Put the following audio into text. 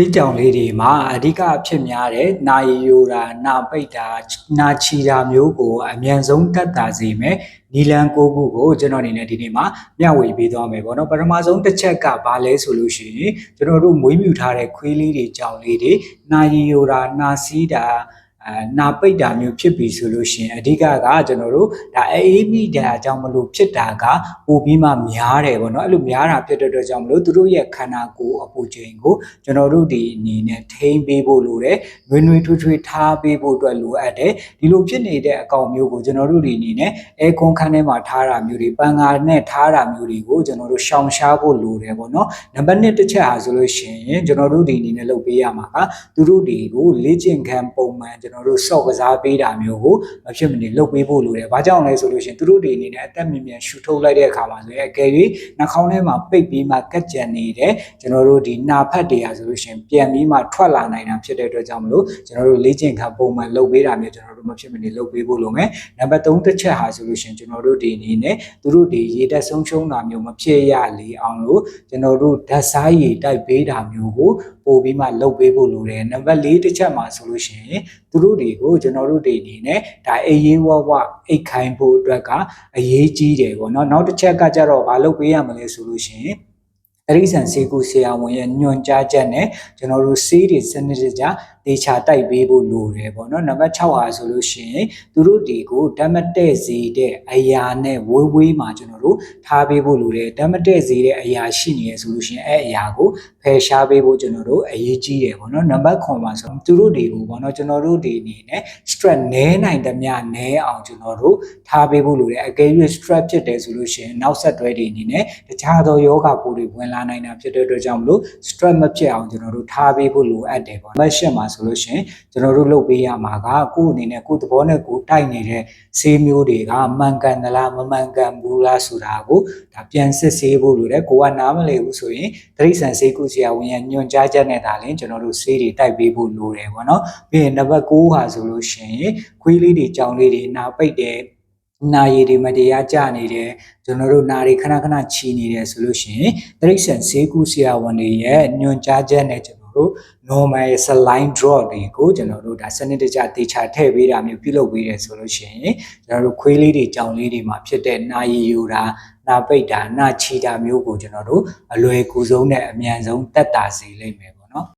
ခွေးကြောင်လေးတွေမှာအဓိကအဖြစ်များတဲ့နာရီယိုတာနာပိတ်တာနာချီတာမျိုးကိုအမြန်ဆုံးတက်တာစေမယ်နီလန်ကိုခုကိုကျွန်တော်အနေနဲ့ဒီနေ့မှာမျှဝေပေးသွားမယ်ပေါ့နော်ပထမဆုံးတစ်ချက်ကဘာလဲဆိုလို့ရှိရင်ကျွန်တော်တို့မွေးမြူထားတဲ့ခွေးလေးတွေကြောင်လေးတွေနာရီယိုတာနာစီးတာအဲ နာပိတ်တာမျိုးဖြစ်ပြီဆိုလို့ရှိရင်အဓိကကကျွန်တော်တို့ဒါအေးမိတာအကြောင်းမလို့ဖြစ်တာကပိုပြီးမှများတယ်ပေါ့နော်အဲ့လိုများတာဖြစ်တဲ့အတွက်ကြောင့်မလို့သူတို့ရဲ့ခန္ဓာကိုယ်အပူချိန်ကိုကျွန်တော်တို့ဒီအနေနဲ့ထိန်းပေးဖို့လိုတယ်။နှွေးနှွေးထွေးထွေးထားပေးဖို့အတွက်လိုအပ်တယ်။ဒီလိုဖြစ်နေတဲ့အကောင်မျိုးကိုကျွန်တော်တို့ဒီအနေနဲ့အဲကွန်ခန်းထဲမှာထားတာမျိုးတွေပန်ငါနဲ့ထားတာမျိုးတွေကိုကျွန်တော်တို့ရှောင်ရှားဖို့လိုတယ်ပေါ့နော်။နံပါတ်1တစ်ချက်ဟာဆိုလို့ရှိရင်ကျွန်တော်တို့ဒီအနေနဲ့လုပ်ပေးရမှာကသူတို့တွေကိုလေ့ကျင့်ခန်းပုံမှန်ကျွန်တော်တို့စော့ကစားပေးတာမျိုးကိုမဖြစ်မနေလုပ်ပေးဖို့လိုတယ်။ဘာကြောင့်လဲဆိုလို့ရှိရင်သူတို့တွေအနေနဲ့အသက်မြင့်မြတ်ရှူထုတ်လိုက်တဲ့အခါမှာဆိုရင်အကယ်၍နှာခေါင်းထဲမှာပိတ်ပြီးမှကက်ကြံနေတဲ့ကျွန်တော်တို့ဒီနာဖတ်တွေဟာဆိုလို့ရှိရင်ပြန်ပြီးမှထွက်လာနိုင်တာဖြစ်တဲ့အတွက်ကြောင့်မလို့ကျွန်တော်တို့လေ့ကျင့်ခန်းပုံမှန်လုပ်ပေးတာမျိုးကျွန်တော်တို့မဖြစ်မနေလုပ်ပေးဖို့လိုမယ်။နံပါတ်3တစ်ချက်ဟာဆိုလို့ရှိရင်ကျွန်တော်တို့ဒီအနေနဲ့သူတို့ဒီရေတက်ဆုံးရှုံးတာမျိုးမဖြစ်ရလေအောင်လို့ကျွန်တော်တို့ဓာတ်စားရည်တိုက်ပေးတာမျိုးကိုပို့ပြီးမှလုပ်ပေးဖို့လိုတယ်။နံပါတ်4တစ်ချက်မှာဆိုလို့ရှိရင်သူတို့တွေကိုကျွန်တော်တို့တွေအနေနဲ့ဒါအေးရေးဝဝအိတ်ခိုင်းဖို့အတွက်ကအရေးကြီးတယ်ပေါ့နော်နောက်တစ်ချက်ကကြတော့မလုပ်ပေးရမလဲဆိုလို့ရှိရင် တရိษံစေကူဆရာဝန်ရဲ့ညွှန်ကြားချက်နဲ့ကျွန်တော်တို့ဆေးတွေစနစ်တကျတေချာတိုက်ပေးဖို့လိုတယ်ပေါ့နော်နံပါတ်6ဟာဆိုလို့ရှိရင်သူတို့တွေကိုဓာတ်မတည့်စေတဲ့အရာနဲ့ဝေးဝေးမှာကျွန်တော်တို့ထားပေးဖို့လိုတယ်ဓာတ်မတည့်စေတဲ့အရာရှိနေရဆိုလို့ရှိရင်အဲ့အရာကိုဖယ်ရှားပေးဖို့ကျွန်တော်တို့အရေးကြီးတယ်ပေါ့နော်နံပါတ်9ပါဆိုသူတို့တွေကိုပေါ့နော်ကျွန်တော်တို့ဒီအနေနဲ့ stress နည်းနိုင်သမျှနည်းအောင်ကျွန်တော်တို့ထားပေးဖို့လိုတယ်အကယ်၍ stress ဖြစ်တယ်ဆိုလို့ရှိရင်နောက်ဆက်တွဲတွေအနေနဲ့တခြားသောယောဂပိုးတွေဝင်လာနိုင်တာဖြစ်တဲ့အတွက်ကြောင့်မလို့ stress မဖြစ်အောင်ကျွန်တော်တို့ထားပေးဖို့လိုအပ်တယ်ပေါ့မတ်ရှက်မှာဆိုလို့ရှိရင်ကျွန်တော်တို့လုပ်ပေးရမှာကကိုယ့်အနေနဲ့ကိုယ့်သဘောနဲ့ကိုယ်တိုက်နေတဲ့ဆေးမျိုးတွေကမှန်ကန်သလားမမှန်ကန်ဘူးလားဆိုတာကိုဒါပြန်စစ်ဆေးဖို့လိုတယ်ကိုကနားမလည်ဘူးဆိုရင်တရိษံဆေးကုဆရာဝန်ရဲ့ညွှန်ကြားချက်နဲ့ဒါလည်းကျွန်တော်တို့ဆေးတွေတိုက်ပေးဖို့လိုတယ်ပေါ့နော်ပြီးရင်နံပါတ်9ဟာဆိုလို့ရှိရင်ခွေးလေးတွေကြောင်လေးတွေနာပိတ်တယ် နာရည်တွေမတရားကျနေတယ်ကျွန်တော်တို့နာတွေခဏခဏချီနေတယ်ဆိုလို့ရှိရင်တရိษံဆေးကုဆရာဝန်တွေရဲ့ညွှန်ကြားချက်နဲ့ကျွန်တော်တို့ normal saline drop တွေကိုကျွန်တော်တို့ဒါစနစ်တကျတေချာထည့်ပေးတာမျိုးပြုလုပ်ပေးတယ်ဆိုလို့ရှိရင်ကျွန်တော်တို့ခွေးလေးတွေကြောင်လေးတွေမှာဖြစ်တဲ့နာရည်ယူတာနာပိတ်တာနာချီတာမျိုးကိုကျွန်တော်တို့အလွယ်ကူဆုံးနဲ့အမြန်ဆုံးတက်တာစေလိမ့်မယ်